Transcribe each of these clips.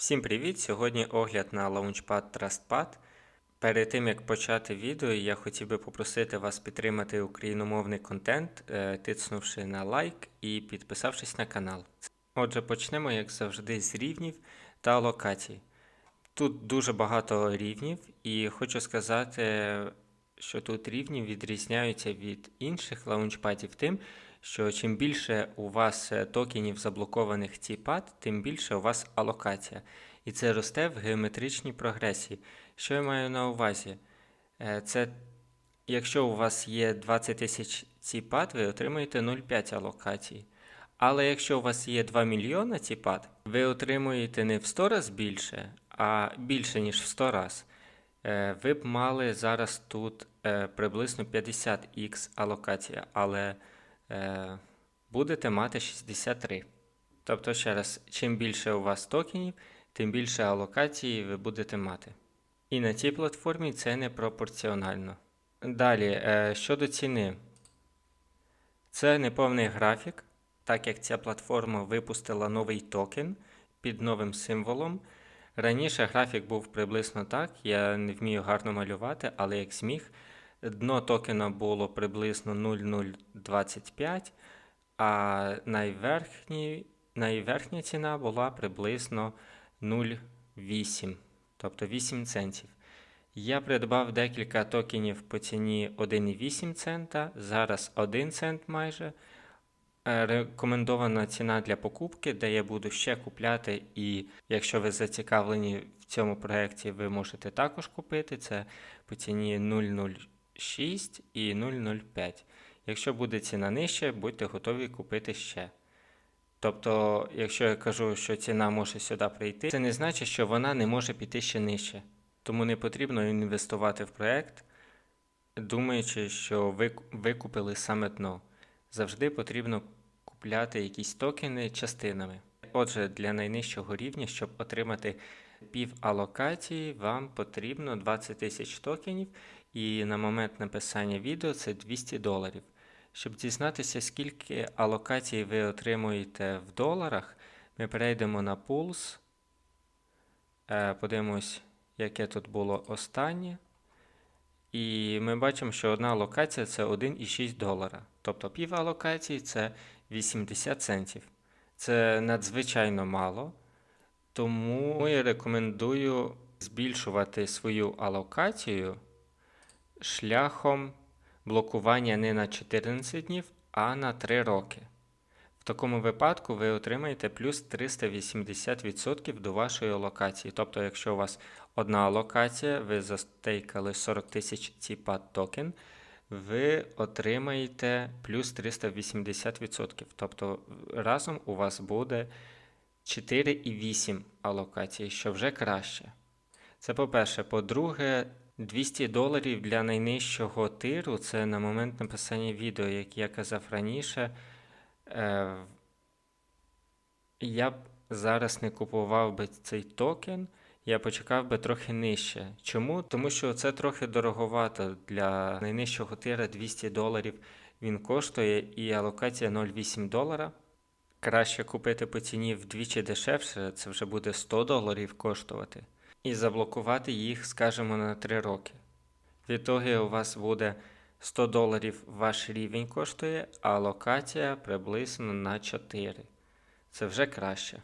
Всім привіт! Сьогодні огляд на Launchpad TrustPad. Перед тим як почати відео, я хотів би попросити вас підтримати україномовний контент, е, тиснувши на лайк і підписавшись на канал. Отже, почнемо, як завжди, з рівнів та локацій. Тут дуже багато рівнів, і хочу сказати, що тут рівні відрізняються від інших лаунчпадів тим, що чим більше у вас е, токенів заблокованих пад, тим більше у вас алокація. І це росте в геометричній прогресії. Що я маю на увазі? Е, Це якщо у вас є 20 тисяч ціпад, ви отримуєте 0,5 алокацій. Але якщо у вас є 2 мільйона ціпад, ви отримуєте не в 100 раз більше, а більше, ніж в 100 раз. Е, Ви б мали зараз тут приблизно 50х алокація, але будете мати 63. Тобто, ще раз, чим більше у вас токенів, тим більше алокації ви будете мати. І на цій платформі це не пропорціонально. Далі, е, щодо ціни, це неповний графік, так як ця платформа випустила новий токен під новим символом. Раніше графік був приблизно так, я не вмію гарно малювати, але як зміг. Дно токена було приблизно 0,025, а найверхній, найверхня ціна була приблизно 0,8, тобто 8 центів. Я придбав декілька токенів по ціні 1,8 цента, зараз 1 цент майже. Е, Рекомендована ціна для покупки, де я буду ще купляти, і якщо ви зацікавлені в цьому проєкті, ви можете також купити. Це по ціні 0,06 і 0,05. Якщо буде ціна нижче, будьте готові купити ще. Тобто, якщо я кажу, що ціна може сюди прийти, це не значить, що вона не може піти ще нижче. Тому не потрібно інвестувати в проєкт, думаючи, що ви ви купили саме дно. Завжди потрібно купляти якісь токени частинами. Отже, для найнижчого рівня, щоб отримати пів алокації, вам потрібно 20 тисяч токенів, і на момент написання відео це 200 доларів. Щоб дізнатися, скільки алокацій ви отримуєте в доларах, ми перейдемо на Pulse, е, подивимось, яке тут було останнє. І ми бачимо, що одна алокація це 1,6 долара. Тобто пів алокації це 80 центів. Це надзвичайно мало. Тому я рекомендую збільшувати свою алокацію шляхом блокування не на 14 днів, а на 3 роки. В такому випадку ви отримаєте плюс 380% до вашої алокації. Тобто, якщо у вас одна алокація, ви застейкали 40 тисяч ціпад токен, ви отримаєте плюс 380%. Тобто разом у вас буде 4,8 алокації, що вже краще. Це по-перше. По-друге, 200 доларів для найнижчого тиру це на момент написання відео, як я казав раніше. Е, я б зараз не купував би цей токен, я почекав би трохи нижче. Чому? Тому що це трохи дороговато для найнижчого тира 200 доларів він коштує і алокація 0,8 долара. Краще купити по ціні вдвічі дешевше, це вже буде 100 доларів коштувати. І заблокувати їх, скажімо, на 3 роки. Відтоді у вас буде 100 доларів ваш рівень коштує, а локація приблизно на 4. Це вже краще.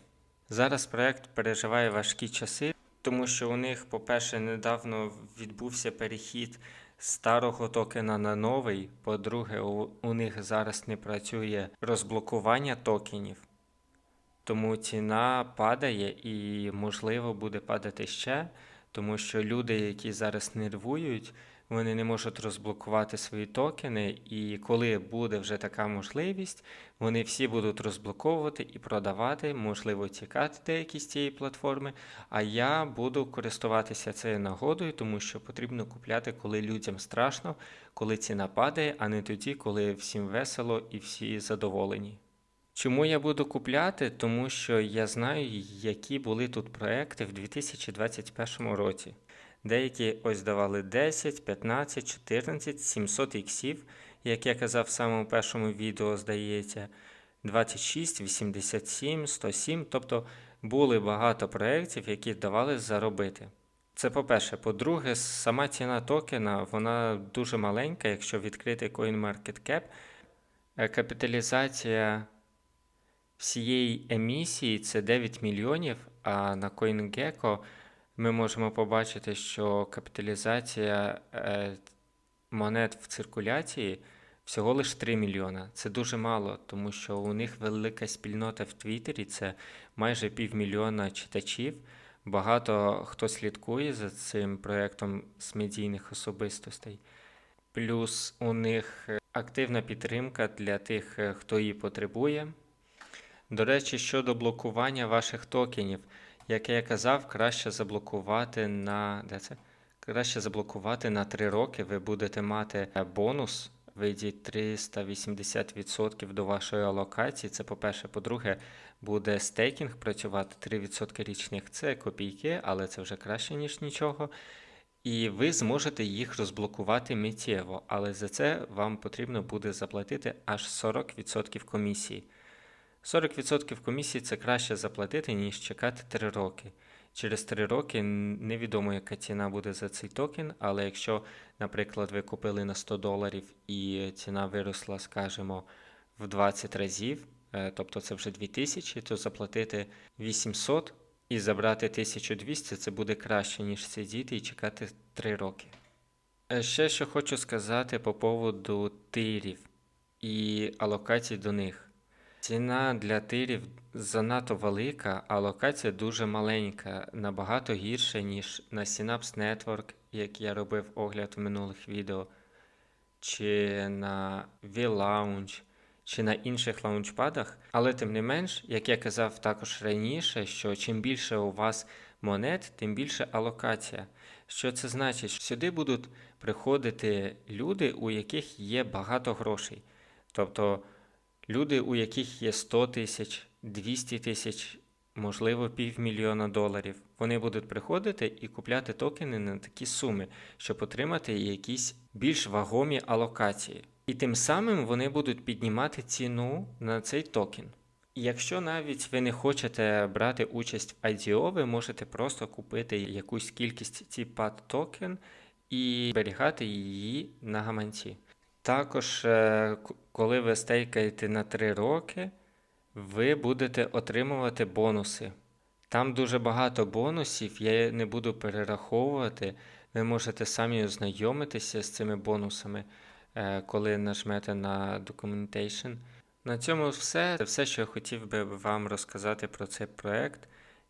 Зараз проект переживає важкі часи, тому що у них, по-перше, недавно відбувся перехід старого токена на новий. По-друге, у, у них зараз не працює розблокування токенів. Тому ціна падає і, можливо, буде падати ще, тому що люди, які зараз нервують, вони не можуть розблокувати свої токени, і коли буде вже така можливість, вони всі будуть розблоковувати і продавати, можливо, тікати деякі з цієї платформи. А я буду користуватися цією нагодою, тому що потрібно купляти, коли людям страшно, коли ціна падає, а не тоді, коли всім весело і всі задоволені. Чому я буду купляти? Тому що я знаю, які були тут проекти в 2021 році. Деякі ось давали 10, 15, 14, 700 іксів, як я казав в самому першому відео, здається, 26, 87, 107. Тобто були багато проєктів, які вдавалося заробити. Це по-перше. По-друге, сама ціна токена вона дуже маленька, якщо відкрити CoinMarketCap. Капіталізація всієї емісії це 9 мільйонів, а на CoinGecko ми можемо побачити, що капіталізація е, монет в циркуляції всього лише 3 мільйона. Це дуже мало, тому що у них велика спільнота в Твіттері, це майже півмільйона читачів. Багато хто слідкує за цим проєктом з медійних особистостей. Плюс у них е, активна підтримка для тих, е, хто її потребує. До речі, щодо блокування ваших токенів, як я казав, краще заблокувати на де це? Краще заблокувати на 3 роки. Ви будете мати е, бонус виді 380% до вашої алокації. Це по-перше. По-друге, буде стейкінг працювати 3% річних. Це копійки, але це вже краще, ніж нічого. І ви зможете їх розблокувати миттєво, але за це вам потрібно буде заплатити аж 40% комісії. 40% комісії це краще заплатити, ніж чекати 3 роки. Через 3 роки невідомо, яка ціна буде за цей токен, але якщо, наприклад, ви купили на 100 доларів і ціна виросла, скажімо, в 20 разів, е, тобто це вже 2000, то заплатити 800 і забрати 1200 це буде краще, ніж сидіти і чекати 3 роки. Е, Ще що хочу сказати по поводу тирів і алокацій до них. Ціна для тирів занадто велика, а локація дуже маленька, набагато гірше, ніж на Synapse Network, як я робив огляд в минулих відео, чи на V-Lounge, чи на інших лаунчпадах. Але тим не менш, як я казав також раніше, що чим більше у вас монет, тим більше алокація. Що це значить? Сюди будуть приходити люди, у яких є багато грошей. Тобто Люди, у яких є 100 тисяч, 200 тисяч, можливо, півмільйона доларів, вони будуть приходити і купляти токени на такі суми, щоб отримати якісь більш вагомі алокації. І тим самим вони будуть піднімати ціну на цей токен. Якщо навіть ви не хочете брати участь в IDO, ви можете просто купити якусь кількість ціпад токен і зберігати її на гаманці. Також, е, коли ви стейкаєте на 3 роки, ви будете отримувати бонуси. Там дуже багато бонусів, я не буду перераховувати. Ви можете самі ознайомитися з цими бонусами, е, коли нажмете на Documentation. На цьому все. Це все, що я хотів би вам розказати про цей проект.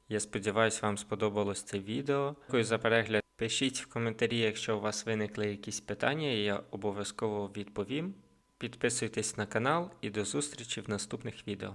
Я сподіваюся, вам сподобалось це відео. Дякую за перегляд. Пишіть в коментарі, якщо у вас виникли якісь питання, і я обов'язково відповім. Підписуйтесь на канал і до зустрічі в наступних відео.